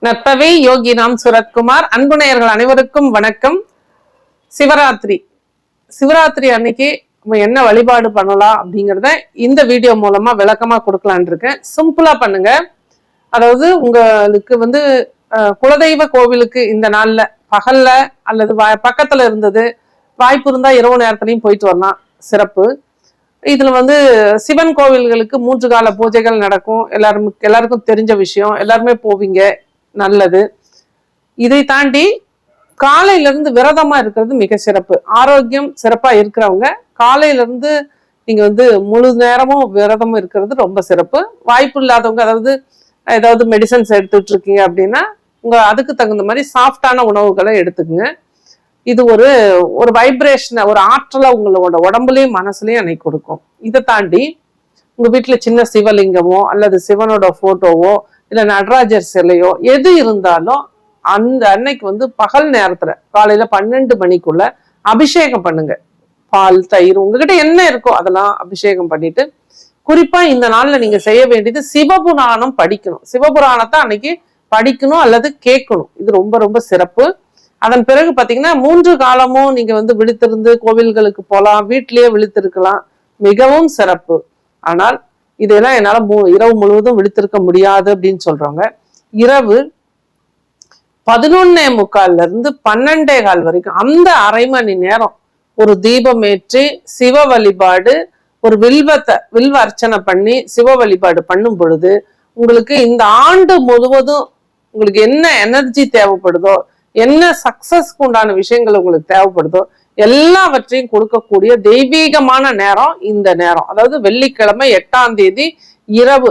நற்பவி யோகி நாம் சுரத்குமார். அன்பு நேயர்கள் அனைவருக்கும் வணக்கம். சிவராத்திரி. சிவராத்திரி அன்னைக்கு நம்ம என்ன வழிபாடு பண்ணலாம் அப்படிங்கிறத இந்த வீடியோ மூலமா விளக்கமா கொடுக்கலான் இருக்கேன். சிம்பிளா பண்ணுங்க. அதாவது உங்களுக்கு வந்து குலதெய்வ கோவிலுக்கு இந்த நாள்ல பகல்ல அல்லது வா- பக்கத்துல இருந்தது வாய்ப்பு இருந்தா இரவு நேரத்துலையும் போயிட்டு வரலாம். சிறப்பு. இதுல வந்து சிவன் கோவில்களுக்கு மூன்று கால பூஜைகள் நடக்கும். எல்லாரும் எல்லாருக்கும் தெரிஞ்ச விஷயம். எல்லாருமே போவீங்க. நல்லது. இதை தாண்டி காலையிலிருந்து விரதமாக விரதமா இருக்கிறது மிக சிறப்பு. ஆரோக்கியம் சிறப்பா இருக்கிறவங்க காலையிலிருந்து நீங்கள் நீங்க வந்து முழு நேரமும் விரதம் இருக்கிறது ரொம்ப சிறப்பு. வாய்ப்பு இல்லாதவங்க அதாவது ஏதாவது மெடிசன்ஸ் எடுத்துட்டு இருக்கீங்க அப்படின்னா உங்க அதுக்கு தகுந்த மாதிரி சாஃப்டான உணவுகளை எடுத்துக்கங்க. இது ஒரு ஒரு வைப்ரேஷனை ஒரு ஆற்றலை உங்களோட உடம்புலையும் மனசுலையும் அன்னைக்கு கொடுக்கும். இதை தாண்டி உங்கள் வீட்டில் சின்ன சிவலிங்கமோ அல்லது சிவனோட ஃபோட்டோவோ இல்ல நடராஜர் சிலையோ எது இருந்தாலும் அந்த அன்னைக்கு வந்து பகல் நேரத்துல காலையில பன்னெண்டு மணிக்குள்ள அபிஷேகம் பண்ணுங்க. பால் தயிர் உங்ககிட்ட என்ன இருக்கோ அதெல்லாம் அபிஷேகம் பண்ணிட்டு குறிப்பா இந்த நாள்ல நீங்க செய்ய வேண்டியது சிவபுராணம் படிக்கணும். சிவபுராணத்தை அன்னைக்கு படிக்கணும் அல்லது கேட்கணும். இது ரொம்ப ரொம்ப சிறப்பு. அதன் பிறகு பாத்தீங்கன்னா மூன்று காலமும் நீங்க வந்து விழித்திருந்து கோவில்களுக்கு போகலாம் வீட்டிலேயே விழித்திருக்கலாம். மிகவும் சிறப்பு. ஆனால் இதெல்லாம் என்னால மு- இரவு முழுவதும் விழித்திருக்க முடியாது அப்படின்னு சொல்றாங்க. இரவு பதினொன்னே முக்கால்ல இருந்து பன்னெண்டே கால் வரைக்கும் அந்த அரை மணி நேரம் ஒரு தீபம் ஏற்றி சிவ வழிபாடு ஒரு வில்வத்தை வில்வ அர்ச்சனை பண்ணி சிவ வழிபாடு பண்ணும் பொழுது உங்களுக்கு இந்த ஆண்டு முழுவதும் உங்களுக்கு என்ன எனர்ஜி தேவைப்படுதோ என்ன சக்சஸ்க்கு உண்டான விஷயங்கள் உங்களுக்கு தேவைப்படுதோ எல்லாவற்றையும் கொடுக்கக்கூடிய தெய்வீகமான நேரம் இந்த நேரம். அதாவது வெள்ளிக்கிழமை எட்டாம் தேதி இரவு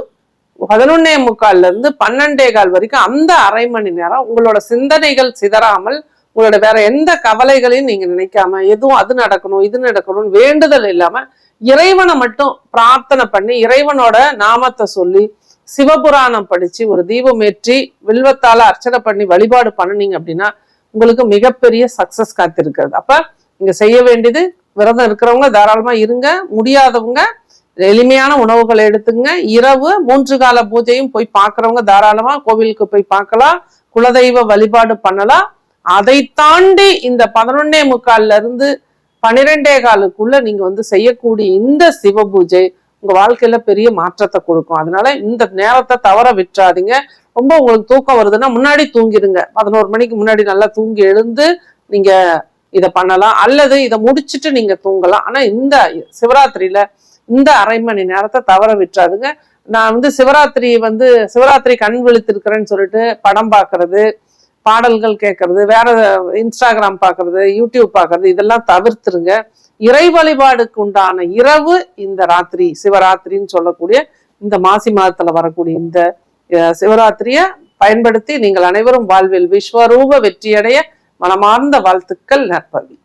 பதினொன்னே முக்கால்ல இருந்து பன்னெண்டே கால் வரைக்கும் அந்த அரை மணி நேரம் உங்களோட சிந்தனைகள் சிதறாமல் உங்களோட வேற எந்த கவலைகளையும் நீங்க நினைக்காம எதுவும் அது நடக்கணும் இது நடக்கணும்னு வேண்டுதல் இல்லாம இறைவனை மட்டும் பிரார்த்தனை பண்ணி இறைவனோட நாமத்தை சொல்லி சிவபுராணம் படிச்சு ஒரு தீபம் ஏற்றி வில்வத்தால அர்ச்சனை பண்ணி வழிபாடு பண்ணுனீங்க அப்படின்னா உங்களுக்கு மிகப்பெரிய சக்சஸ் காத்திருக்கிறது. அப்ப இங்கே செய்ய வேண்டியது விரதம் இருக்கிறவங்க தாராளமா இருங்க. முடியாதவங்க எளிமையான உணவுகளை எடுத்துங்க. இரவு மூன்று கால பூஜையும் போய் பார்க்குறவங்க தாராளமா கோவிலுக்கு போய் பார்க்கலாம். குலதெய்வ வழிபாடு பண்ணலாம். அதை தாண்டி இந்த பதினொன்னே முக்கால்ல இருந்து பன்னிரெண்டே காலுக்குள்ள நீங்க வந்து செய்யக்கூடிய இந்த சிவ பூஜை உங்க வாழ்க்கையில பெரிய மாற்றத்தை கொடுக்கும். அதனால இந்த நேரத்தை தவற விட்டுறாதீங்க. ரொம்ப உங்களுக்கு தூக்கம் வருதுன்னா முன்னாடி தூங்கிடுங்க. பதினோரு மணிக்கு முன்னாடி நல்லா தூங்கி எழுந்து நீங்க இதை பண்ணலாம். அல்லது இதை முடிச்சுட்டு நீங்க தூங்கலாம். ஆனா இந்த சிவராத்திரியில இந்த அரை மணி நேரத்தை தவற விட்டுறாதுங்க. நான் வந்து சிவராத்திரி வந்து சிவராத்திரி கண் விழித்திருக்கிறேன்னு சொல்லிட்டு படம் பார்க்கறது பாடல்கள் கேட்கறது வேற இன்ஸ்டாகிராம் பார்க்கறது யூடியூப் பார்க்கறது இதெல்லாம் தவிர்த்துருங்க. இறை வழிபாடுக்கு உண்டான இரவு இந்த ராத்திரி சிவராத்திரின்னு சொல்லக்கூடிய இந்த மாசி மாதத்துல வரக்கூடிய இந்த சிவராத்திரியை சிவராத்திரிய பயன்படுத்தி நீங்கள் அனைவரும் வாழ்வில் விஸ்வரூப வெற்றியடைய மனமார்ந்த வாழ்த்துக்கள் நற்பவி.